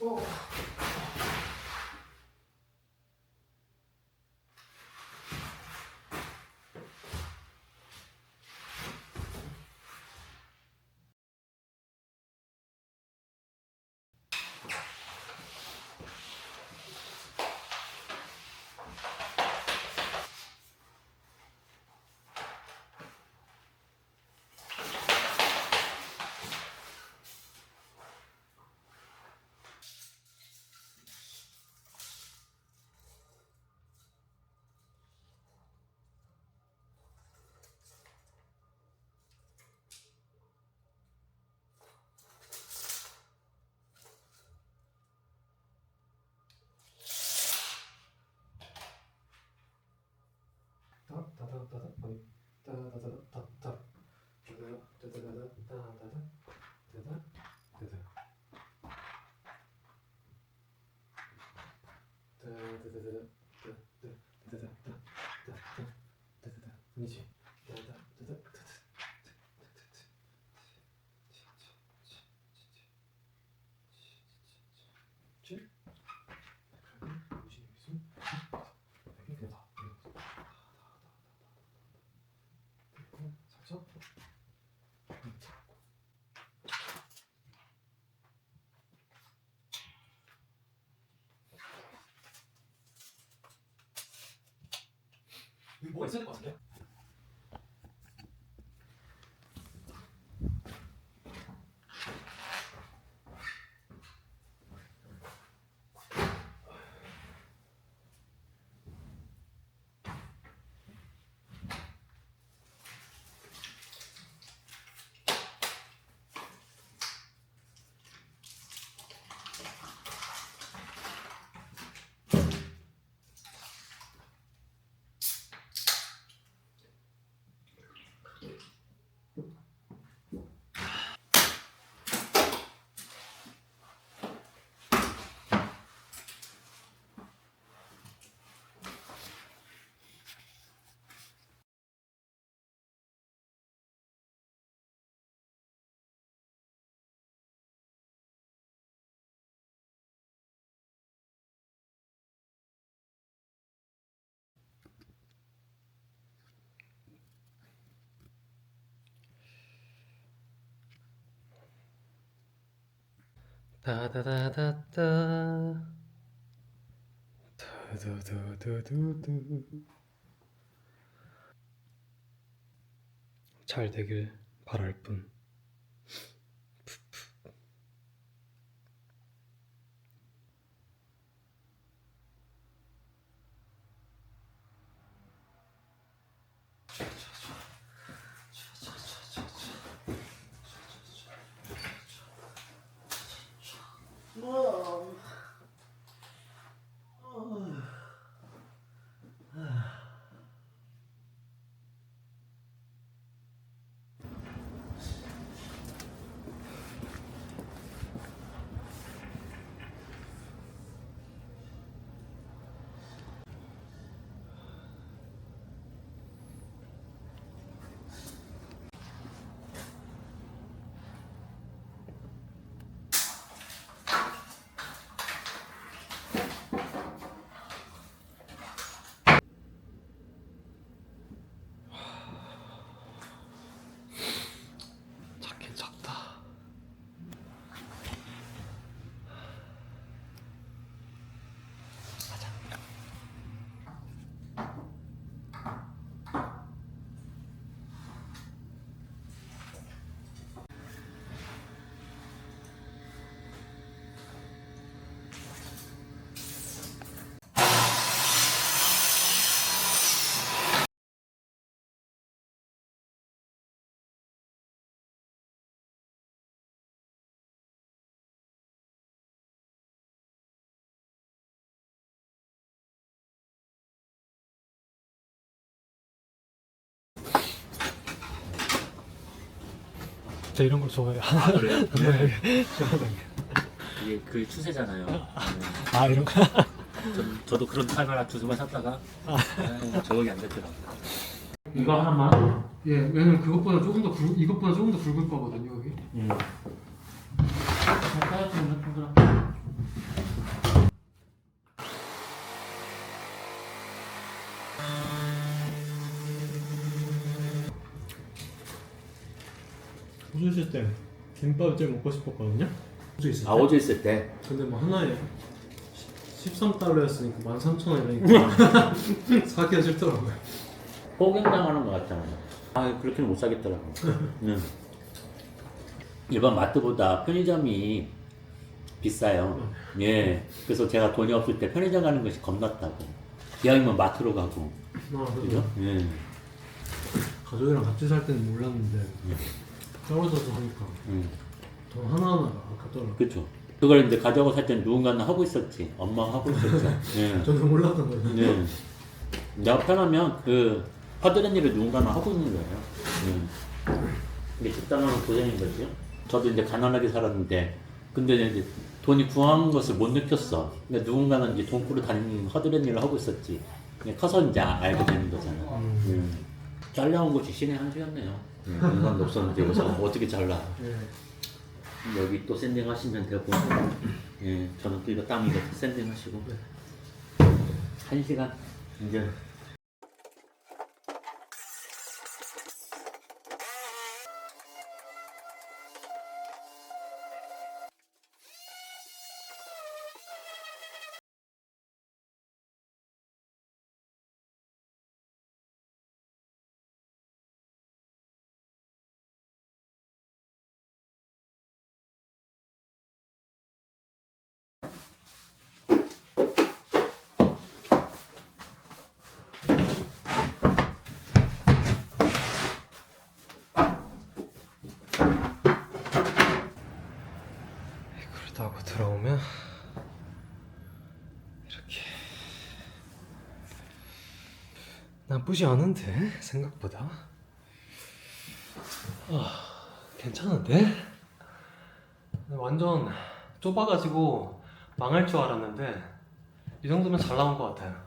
오. 따다다다 따다 따다 따다다다 따다다다 따다다 따다다 아니지 따다 따다 따다 그리고 살짝 뭐가 있어야 될 것 같은데? 다다다다다. 다다다다다다. 잘 되길 바랄 뿐 저 이런 걸 좋아해요 아 그래요? 네. 이게 그 추세잖아요. 네. 아 이런 거 전, 저도 그런 칼 하나 두 개만 샀다가 에이, 적응이 안 됐더라고요. 이거 하나만? 예, 왜냐면 그것보다 조금 더 굵, 이것보다 조금 더 굵을 거거든요, 여기. 음. 호주 때 김밥 제일 먹고 싶었거든요. 호주 있을 때. 아 어제 있을 때 근데 뭐 하나에 13달러였으니까 13,000원이니까 사기가 싫더라고요. 호갱당하는 것 같잖아요. 아 그렇게는 못 사겠더라고. 음. 일반 마트보다 편의점이 비싸요. 예. 그래서 제가 돈이 없을 때 편의점 가는 것이 겁났다고. 이왕이면 마트로 가고. 아, 그죠? 그죠? 예. 가족이랑 같이 살 때는 몰랐는데 떨어져서 하니까 음. 돈 하나하나가 아깝더라고요. 그렇죠. 그걸 이제 가져가고 살 때는 누군가는 하고 있었지. 엄마가 하고 있었죠. 예. 저도 몰랐던 거예요. 네. 내가 편하면 그 하드는 일을 누군가는 하고 있는 거예요. 네. 이게 집단하는 고생인 거죠. 저도 이제 가난하게 살았는데, 근데 이제 돈이 구한 것을 못 느꼈어. 그러니까 누군가는 이제 돈 꾸러 다니는 허드렛 일을 하고 있었지. 커서 이제 알게 되는 거잖아. 음. 잘라온 것이 신의 한 수였네요. 음, 인간도 없었는데 여기서 어떻게 잘라. 예. 여기 또 샌딩 하시면 되고, 예, 저는 또 이거 땀 이거 샌딩 하시고. 한 시간 이제 들어오면 이렇게. 나쁘지 않은데 생각보다. 아 괜찮은데? 완전 좁아가지고 망할 줄 알았는데 이 정도면 잘 나온 것 같아요.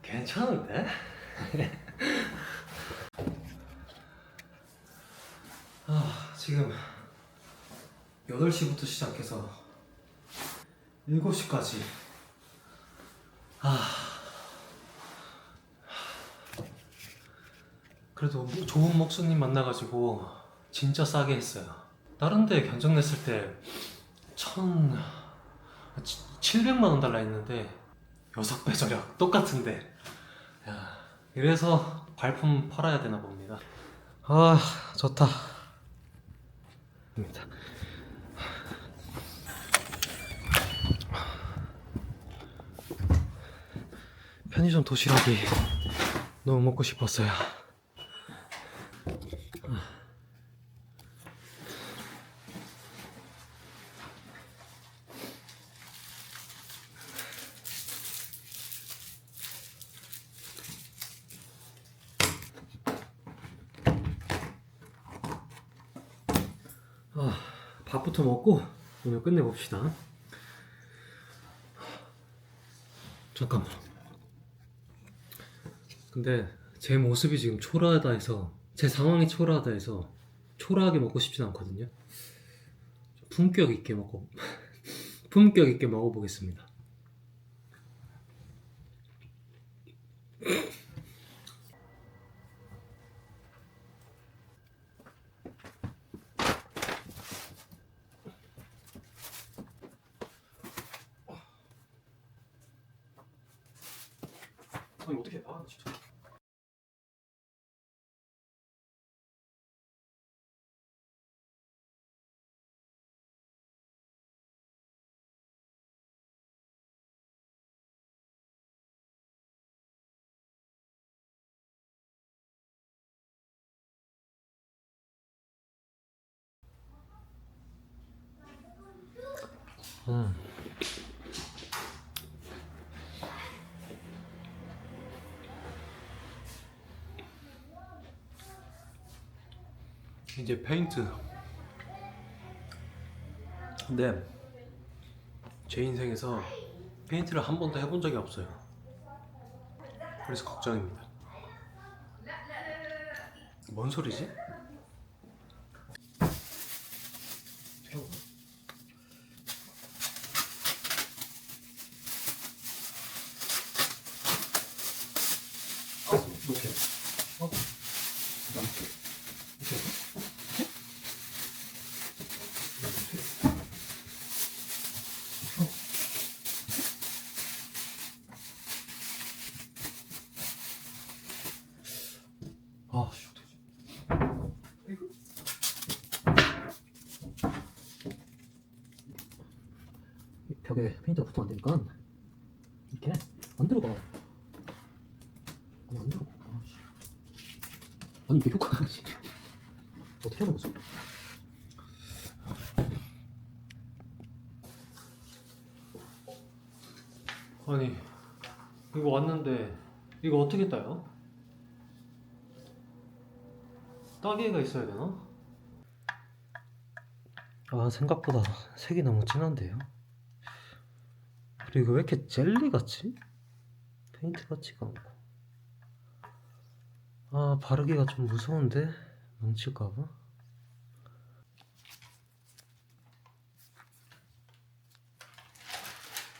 괜찮은데? 아 지금 8시부터 시작해서 7시까지. 아. 그래도 뭐 좋은 목수님 만나가지고 진짜 싸게 했어요. 다른 데 견적 냈을 때 천... 700만 원 달라 했는데 6배 절약 똑같은데. 야, 이래서 발품 팔아야 되나 봅니다. 아 좋다. 입니다. 편의점 도시락이 너무 먹고 싶었어요. 아, 밥부터 먹고 오늘 끝내봅시다. 잠깐만. 근데 제 모습이 지금 초라하다 해서 제 상황이 초라하다 해서 초라하게 먹고 싶진 않거든요. 좀 품격 있게 먹고 품격 있게 먹어보겠습니다. 아니 어떻게? 아 진짜. 음. 이제 페인트. 근데 제 인생에서 페인트를 한 번도 해본 적이 없어요. 그래서 걱정입니다. 뭔 소리지? 이렇게. 어? 이렇게. 이렇게. 아, 씨, 어떡하지? 이거. 이 벽에 페인트가 붙으면 안 되니까 이렇게 안 들어가 아니 안 들어가 아, 씨. 아니 이게 효과가 씨. 어떻게 하는 거지? 아니, 이거 왔는데 이거 어떻게 따요? 따개가 있어야 되나? 아, 생각보다 색이 너무 진한데요. 그리고 왜 이렇게 젤리 같지? 페인트 같지가 않고. 아, 바르기가 좀 무서운데? 망칠까봐?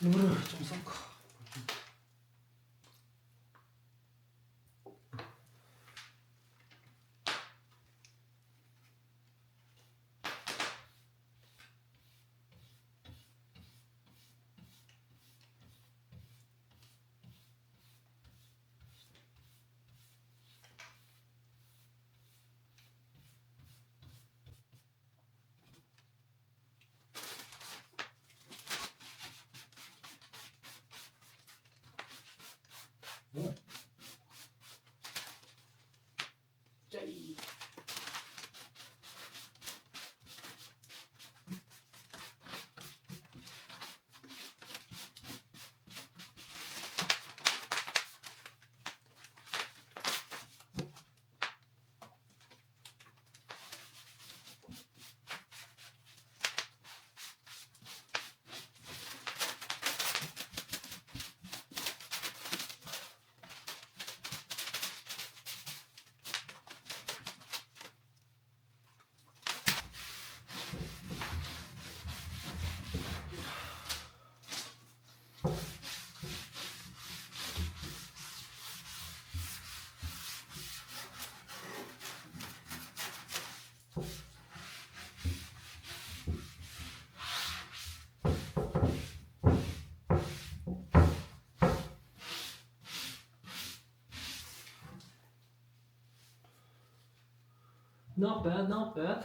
물을 좀 섞어. Not bad, not bad.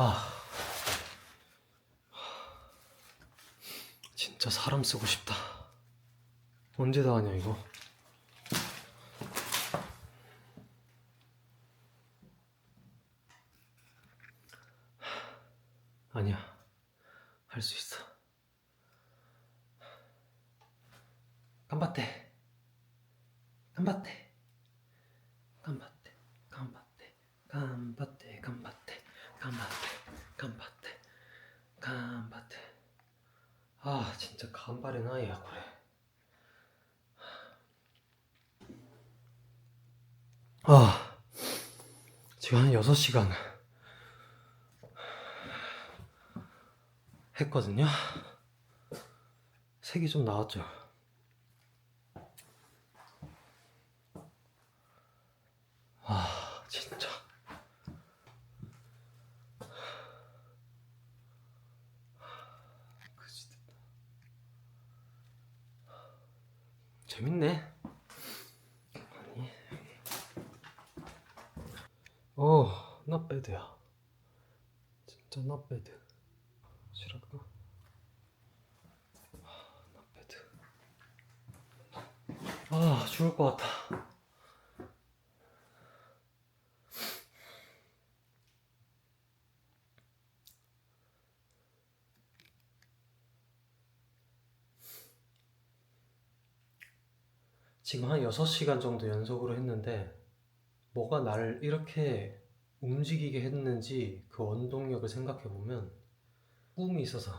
아. 진짜 사람 쓰고 싶다. 언제 다 하냐, 이거? 아니야. 할 수 있어. 깜바떼. 깜바떼. 깜바떼. 깜바떼. 깜바떼. 깜바떼. 깜바떼. 깜바떼. 깜바떼. 아, 진짜 간발의 나이야, 그래. 아, 지금 한 6시간 했거든요. 색이 좀 나왔죠. 재밌네. 아니. 어, 나 배드야. 진짜 나 배드. 싫었다. 아, 죽을 것 같아. 지금 한 6시간 정도 연속으로 했는데 뭐가 나를 이렇게 움직이게 했는지 그 원동력을 생각해 보면 꿈이 있어서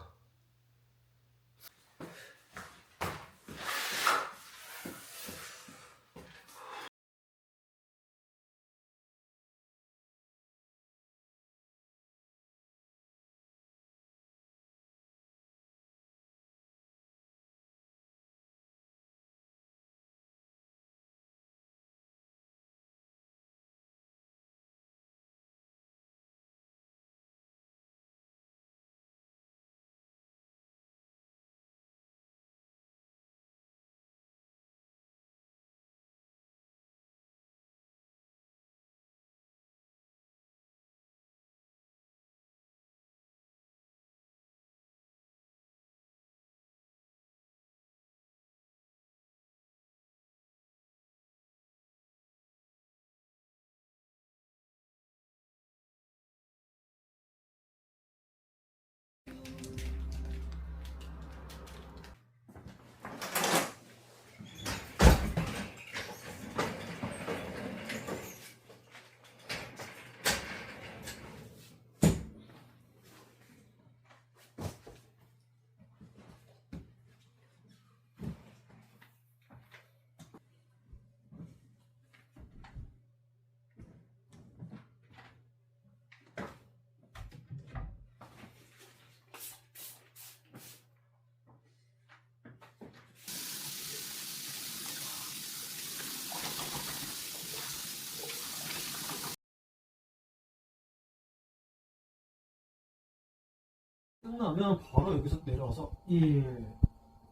끝나면 바로 여기서 내려와서 1,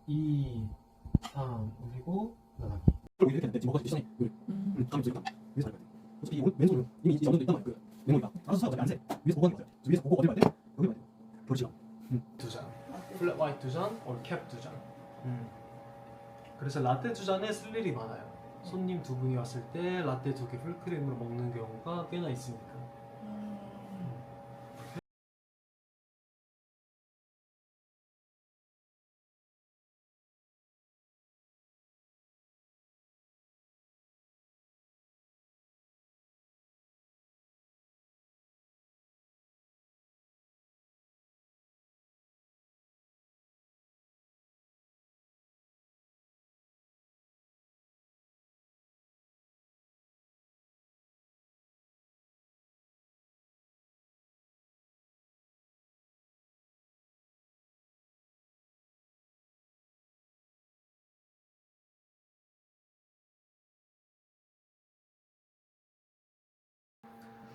2, 3 올리고 나가기 그리고 이렇게 지금 뭐가 시선이 여기 음, 감이 있으니까 위에서 가야 돼. 어차피 이 오른 왼손은 이미 이 정도 있단 말이야. 그 메모리가 알아서 어차피 안 돼. 위에서 보고 하는 거야. 위에서 보고 어디 봐야 돼? 여기 봐야 돼. 그렇지. 두잔 플랫 화이트 두잔 or 캡 두잔 그래서 라떼 두 잔에 쓸 일이 많아요 손님 두 분이 왔을 때 라떼 두 개 풀크림으로 먹는 경우가 꽤나 있으니까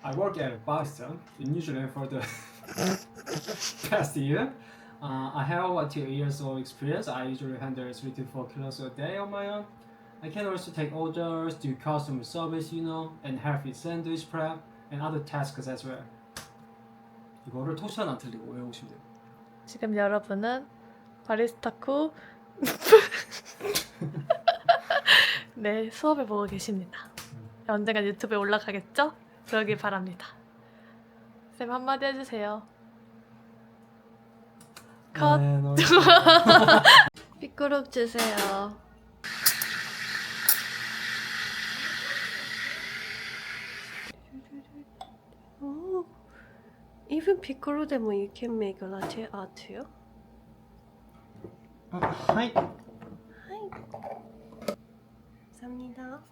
I work at Boston in New Zealand for the past year. Uh, I have over two years of experience. I usually handle three to four kilos a day on my own. I can also take orders, do customer service, you know, and help with sandwich prep and other tasks as well. 이거를 토시 하나 안 틀리고 외우시면 돼요. 지금 여러분은 바리스타쿠 네 수업을 보고 계십니다. 언젠간 유튜브에 올라가겠죠? 그러길 바랍니다. 쌤 한마디 해주세요. 컷. 네, 너무 삐꾸룩 주세요. Oh, even piccolo demo you can make latte art too. はい。 감사합니다.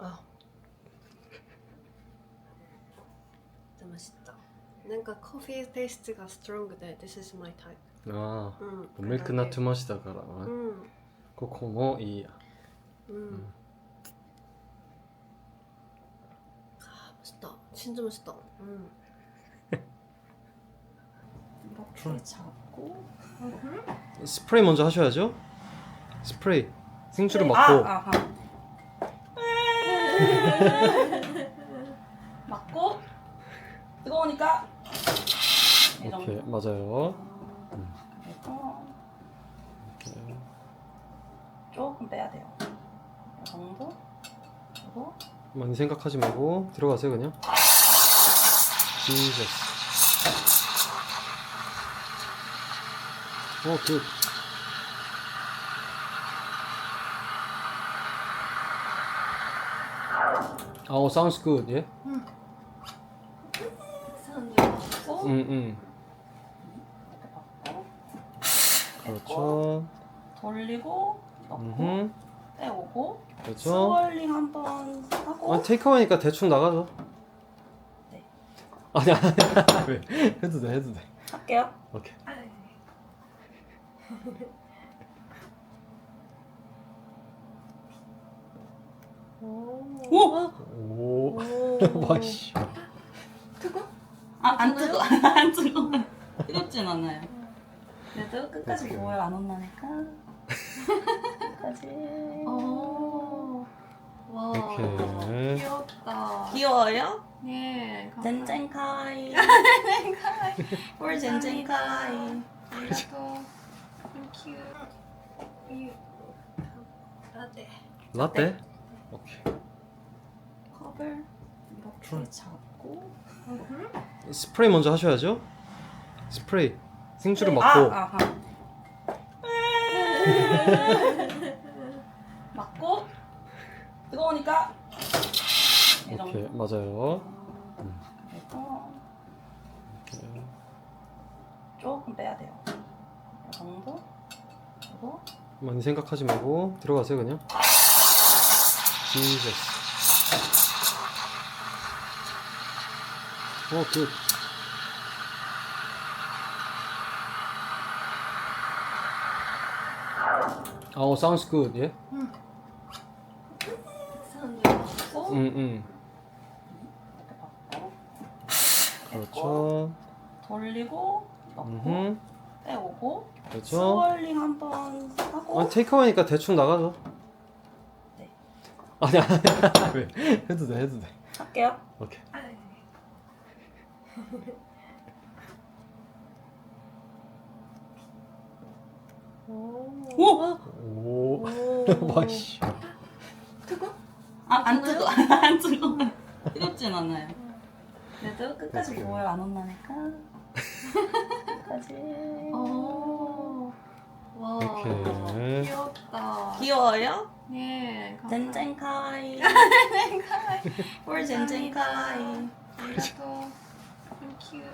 아, 진짜 맛있다. 뭔가 커피 테이스트가 strong데 this is my type. あ 음, あミルクナッツ増しだから、 음, ここもいいや 음. 아, 맛있다. 진짜 맛있다. 음. 이렇게 잡고 스프레이 먼저 하셔야죠 스프레이 생수를 아, 맞고 아하. 맞고 뜨거우니까 이 정도. 오케이 맞아요 조금 빼야 돼요. 이 정도. 그리고 많이 생각하지 말고 들어가세요 그냥 지저스 오굿 아우 sounds good 응응 이렇게 받고 그렇죠. 돌리고 넣고 음 빼오고. 그렇죠. 스월링 한번 하고. 아 테이크아웃이니까 대충 나가죠. 네. 아니 아니 왜? 해도 돼 해도 돼. 할게요. 오케이 오! 오 오. 와씨 아, 안 뜨거, 안 뜨거. 뜨겁진 않아요. 그래도 끝까지. 보여 안 온다니까. 끝까지. 오. 와. 오케이 귀엽다. 귀여워요? 네. 젠젠카이. 뭘 젠젠카이. 감사합니다. 땡큐. 이 라떼. 라떼 이렇게 잡고. 스프레이 먼저 하셔야죠. 스프레이. 생수를 아, 맞고. 아하. 맞고. 뜨거우니까. 이 정도. 오케이. 맞아요. 조금 빼야 돼요. 이 정도. 그리고 많이 생각하지 말고 들어가세요 그냥. 지저스 오굿 아우 sounds good 예? 또 응응 이렇게 받고 그렇죠. 돌리고 넣고 음 빼오고 그렇죠. 스월링 한번 하고. 아 테이크아웃이니까 대충 나가죠. 네. 아니 아니 왜? 해도 돼 해도 돼. 할게요. 오케이 오! 오 오. 와씨 아, 안 뜨거, 안 뜨거. 뜨겁진 않아요. 그래도 끝까지 오케이. 보여 안 온다니까. 끝까지. 오. 와. 오케이 귀엽다. 귀여워요? 네. 젠젠카이. 뭘 젠젠카이. 감사합니 다. 땡큐.